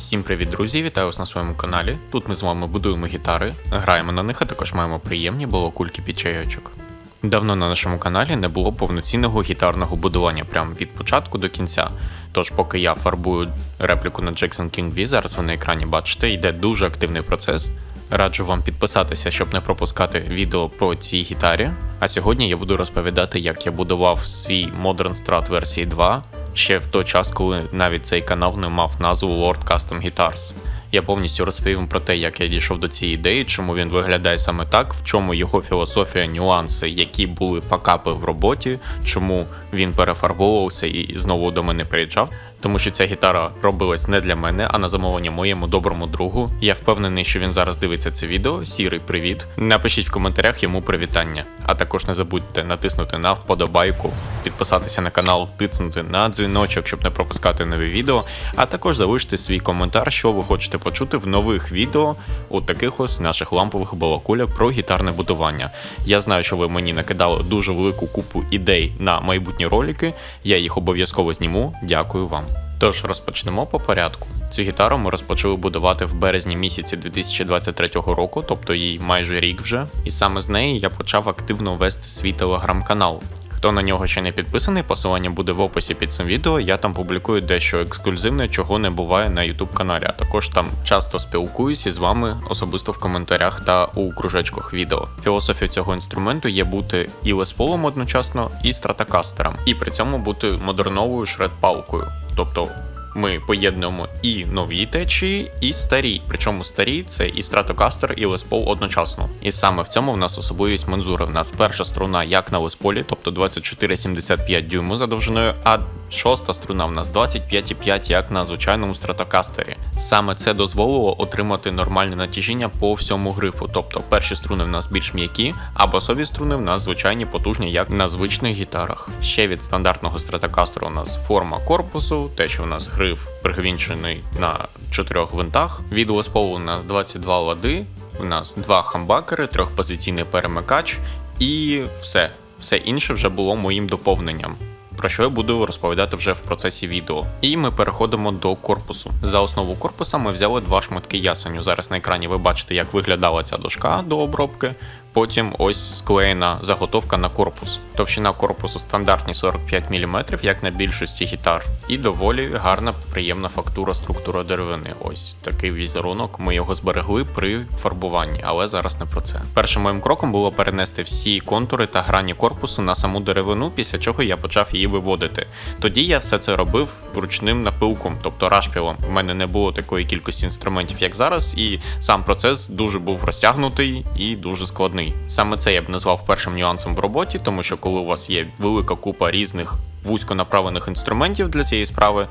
Всім привіт, друзі! Вітаю вас на своєму каналі. Тут ми з вами будуємо гітари, граємо на них, а також маємо приємні балокульки під чайочок. Давно на нашому каналі не було повноцінного гітарного будування прямо від початку до кінця. Тож, поки я фарбую репліку на Jackson King V, зараз ви на екрані бачите, йде дуже активний процес. Раджу вам підписатися, щоб не пропускати відео по цій гітарі. А сьогодні я буду розповідати, як я будував свій Modern Strat версії 2 ще в той час, коли навіть цей канал не мав назву Lord Custom Guitars. Я повністю розповім про те, як я дійшов до цієї ідеї, чому він виглядає саме так, в чому його філософія, нюанси, які були факапи в роботі, чому він перефарбовувався і знову до мене приїжджав. Тому що ця гітара робилась не для мене, а на замовлення моєму доброму другу. Я впевнений, що він зараз дивиться це відео. Сірий, привіт. Напишіть в коментарях йому привітання. А також не забудьте натиснути на вподобайку, підписатися на канал, тиснути на дзвіночок, щоб не пропускати нові відео. А також залиште свій коментар, що ви хочете почути в нових відео у таких ось наших лампових балакулях про гітарне будування. Я знаю, що ви мені накидали дуже велику купу ідей на майбутні ролики. Я їх обов'язково зніму. Дякую вам. Тож розпочнемо по порядку. Цю гітару ми розпочали будувати в березні місяці 2023 року, тобто їй майже рік вже. І саме з неї я почав активно вести свій телеграм-канал. Хто на нього ще не підписаний, посилання буде в описі під цим відео. Я там публікую дещо ексклюзивне, чого не буває на YouTube каналі. А також там часто спілкуюсь із вами особисто в коментарях та у кружечках відео. Філософія цього інструменту є бути і лесполом одночасно, і стратокастером, і при цьому бути модерновою шред-палкою. Тобто ми поєднуємо і нові течії, і старі. Причому старі це і стратокастер, і леспол одночасно. І саме в цьому в нас особливість мензури. В нас перша струна як на лесполі, тобто 24,75 дюйму за довжиною, а шоста струна в нас 25,5 як на звичайному стратокастері. Саме це дозволило отримати нормальне натяжіння по всьому грифу. Тобто перші струни в нас більш м'які, а басові струни в нас звичайні потужні, як на звичних гітарах. Ще від стандартного стратокастеру у нас форма корпусу, те, що у нас гриф пригвінчений на чотирьох винтах. Від лесполу у нас 22 лади, у нас два хамбакери, трьохпозиційний перемикач і все. Все інше вже було моїм доповненням. Про що я буду розповідати вже в процесі відео. І ми переходимо до корпусу. За основу корпуса ми взяли два шматки ясеню. Зараз на екрані ви бачите, як виглядала ця дошка до обробки. Потім ось склеєна заготовка на корпус. Товщина корпусу стандартні 45 мм, як на більшості гітар, і доволі гарна, приємна фактура, структура деревини. Ось такий візерунок. Ми його зберегли при фарбуванні, але зараз не про це. Першим моїм кроком було перенести всі контури та грані корпусу на саму деревину, після чого я почав її виводити. Тоді я все це робив ручним напилком, тобто рашпілом. У мене не було такої кількості інструментів, як зараз, і сам процес дуже був розтягнутий і дуже складний. Саме це я б назвав першим нюансом в роботі, тому що коли у вас є велика купа різних вузько направлених інструментів для цієї справи.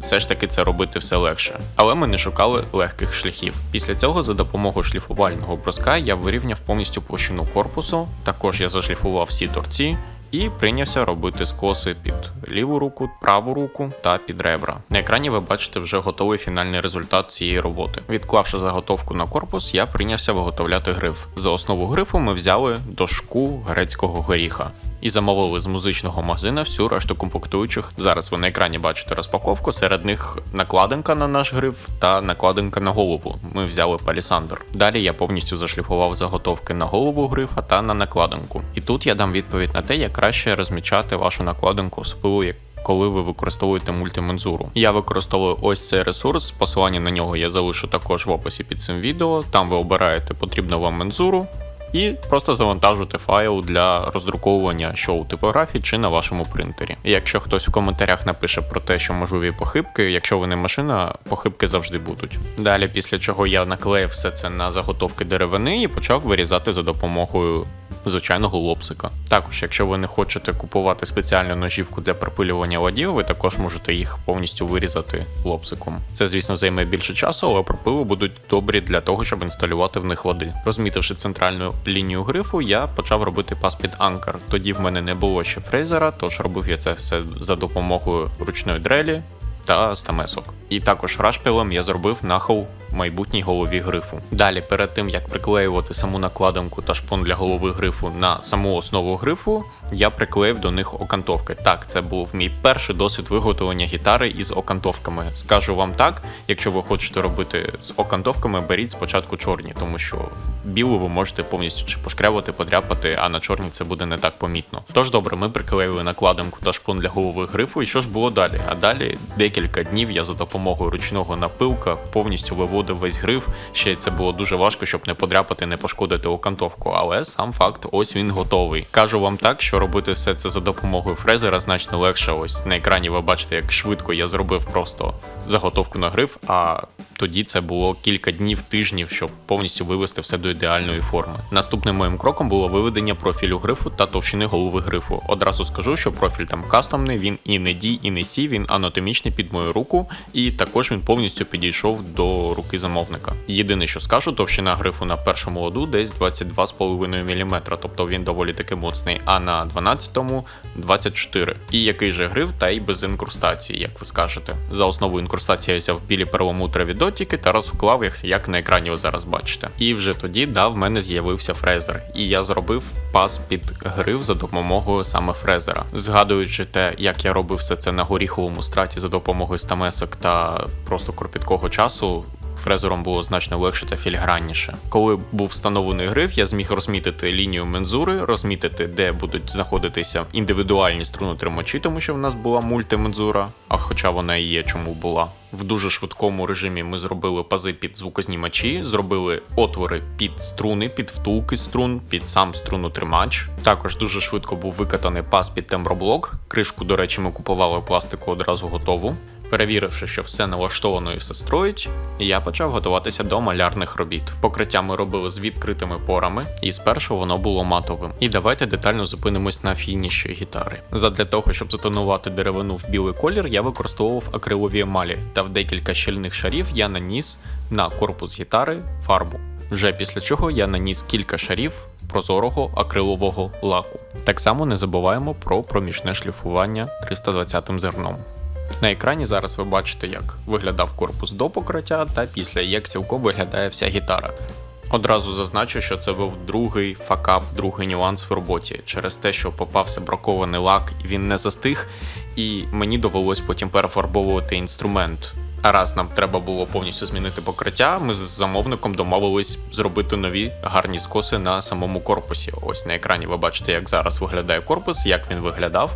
Все ж таки це робити все легше. Але ми не шукали легких шляхів. Після цього, за допомогою шліфувального бруска, я вирівняв повністю площину корпусу. Також я зашліфував всі торці і прийнявся робити скоси під ліву руку, праву руку та під ребра. На екрані ви бачите вже готовий фінальний результат цієї роботи. Відклавши заготовку на корпус, я прийнявся виготовляти гриф. За основу грифу ми взяли дошку грецького горіха і замовили з музичного магазина всю решту комплектуючих. Зараз ви на екрані бачите розпаковку. Серед них накладинка на наш гриф та накладинка на голову. Ми взяли палісандр. Далі я повністю зашліфував заготовки на голову грифа та на накладинку. І тут я дам відповідь на те, як краще розмічати вашу накладинку, особливо як коли ви використовуєте мультимензуру. Я використовую ось цей ресурс, посилання на нього я залишу також в описі під цим відео. Там ви обираєте потрібну вам мензуру. І просто завантажуйте файл для роздруковування що у типографії чи на вашому принтері. І якщо хтось в коментарях напише про те, що можливі похибки, якщо ви не машина, похибки завжди будуть. Далі, після чого я наклеїв все це на заготовки деревини і почав вирізати за допомогою звичайного лобсика. Також, якщо ви не хочете купувати спеціальну ножівку для пропилювання ладів, ви також можете їх повністю вирізати лобсиком. Це, звісно, займе більше часу, але пропили будуть добрі для того, щоб інсталювати в них лади. Розмітивши центральну лінію грифу, я почав робити пас під анкер. Тоді в мене не було ще фрезера, тож робив я це все за допомогою ручної дрелі та стамесок. І також рашпілем я зробив нахил майбутній голові грифу. Далі, перед тим як приклеювати саму накладинку та шпон для голови грифу на саму основу грифу, я приклеїв до них окантовки. Так, це був мій перший досвід виготовлення гітари із окантовками. Скажу вам так, якщо ви хочете робити з окантовками, беріть спочатку чорні, тому що білу ви можете повністю чи пошкрябати, подряпати, а на чорній це буде не так помітно. Тож добре, ми приклеїли накладинку та шпон для голови грифу. І що ж було далі? А далі декілька днів я за допомогою ручного напилка повністю виводив весь гриф. Ще це було дуже важко, щоб не подряпати, не пошкодити окантовку. Але сам факт, ось він готовий. Кажу вам так, що робити все це за допомогою фрезера значно легше. Ось на екрані ви бачите, як швидко я зробив просто заготовку на гриф. А тоді це було кілька днів, тижнів, щоб повністю вивести все до ідеальної форми. Наступним моїм кроком було виведення профілю грифу та товщини голови грифу. Одразу скажу, що профіль там кастомний, він і не D, і не C, він анатомічний під мою руку, і також він повністю підійшов до руки замовника. Єдине, що скажу, товщина грифу на першому ладу десь 22,5 мм, тобто він доволі таки моцний, а на 12-му 24. І який же гриф, та й без інкрустації, як ви скажете. За основу інкрустації я взяв білі перламутрові дотики та розклав їх, як на екрані ви зараз бачите. І вже тоді да, в мене з'явився фрезер, і я зробив пас під гриф за допомогою саме фрезера. Згадуючи те, як я робив все це на горіховому страті за допомогою стамесок та просто кропіткого часу. Фрезером було значно легше та філігранніше. Коли був встановлений гриф, я зміг розмітити лінію мензури, розмітити, де будуть знаходитися індивідуальні струнотримачі, тому що в нас була мультимензура, а хоча вона і є, чому була. В дуже швидкому режимі ми зробили пази під звукознімачі, зробили отвори під струни, під втулки струн, під сам струнотримач. Також дуже швидко був викатаний паз під темброблок. Кришку, до речі, ми купували пластику одразу готову. Перевіривши, що все налаштовано і все строїть, я почав готуватися до малярних робіт. Покриття ми робили з відкритими порами, і спершу воно було матовим. І давайте детально зупинимось на фініші гітари. Задля того, щоб затонувати деревину в білий колір, я використовував акрилові емалі, та в декілька щільних шарів я наніс на корпус гітари фарбу. Вже після чого я наніс кілька шарів прозорого акрилового лаку. Так само не забуваємо про проміжне шліфування 320 зерном. На екрані зараз ви бачите, як виглядав корпус до покриття та після, як цілком виглядає вся гітара. Одразу зазначу, що це був другий факап, другий нюанс в роботі через те, що попався бракований лак, він не застиг, і мені довелось потім перефарбовувати інструмент. А раз нам треба було повністю змінити покриття, ми з замовником домовились зробити нові гарні скоси на самому корпусі. Ось на екрані ви бачите, як зараз виглядає корпус, як він виглядав.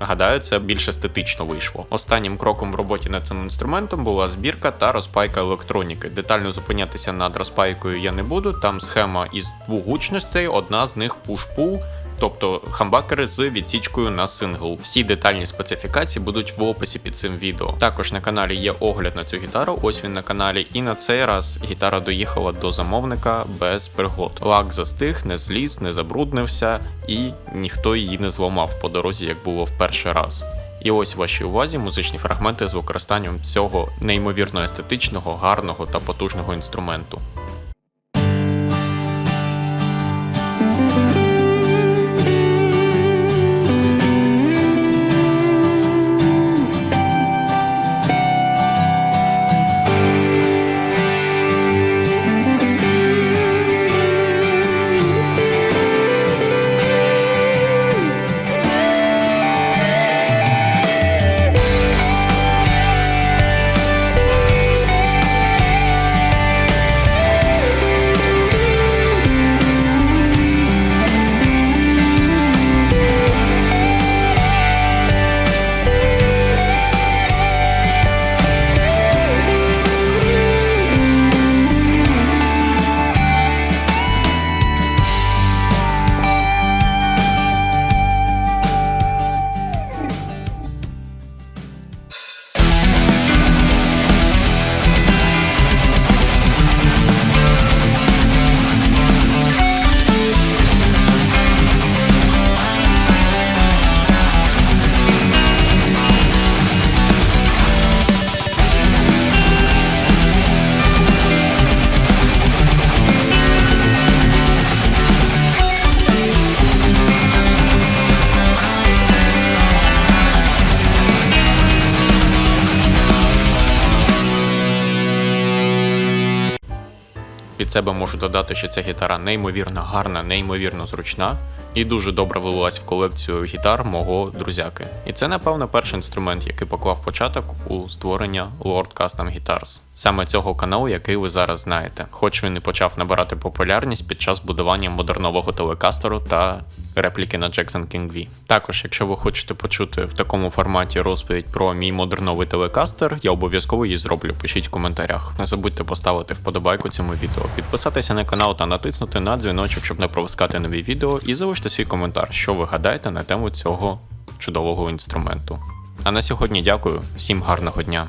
Гадаю, це більш естетично вийшло. Останнім кроком в роботі над цим інструментом була збірка та розпайка електроніки. Детально зупинятися над розпайкою я не буду. Там схема із двох гучностей, одна з них push-pull, тобто хамбакери з відсічкою на сингл. Всі детальні специфікації будуть в описі під цим відео. Також на каналі є огляд на цю гітару. Ось він на каналі. І на цей раз гітара доїхала до замовника без пригод. Лак застиг, не зліз, не забруднився, і ніхто її не зламав по дорозі, як було в перший раз. І ось вашій увазі музичні фрагменти з використанням цього неймовірно естетичного, гарного та потужного інструменту. Від себе можу додати, що ця гітара неймовірно гарна, неймовірно зручна і дуже добре вилилась в колекцію гітар мого друзяки. І це, напевно, перший інструмент, який поклав початок у створення Lord Custom Guitars. Саме цього каналу, який ви зараз знаєте, хоч він і почав набирати популярність під час будування модернового телекастеру та репліки на Jackson King V. Також, якщо ви хочете почути в такому форматі розповідь про мій модерновий телекастер, я обов'язково її зроблю. Пишіть в коментарях. Не забудьте поставити вподобайку цьому відео, підписатися на канал та натиснути на дзвіночок, щоб не пропускати нові відео, і залиште свій коментар, що ви гадаєте на тему цього чудового інструменту. А на сьогодні дякую, всім гарного дня.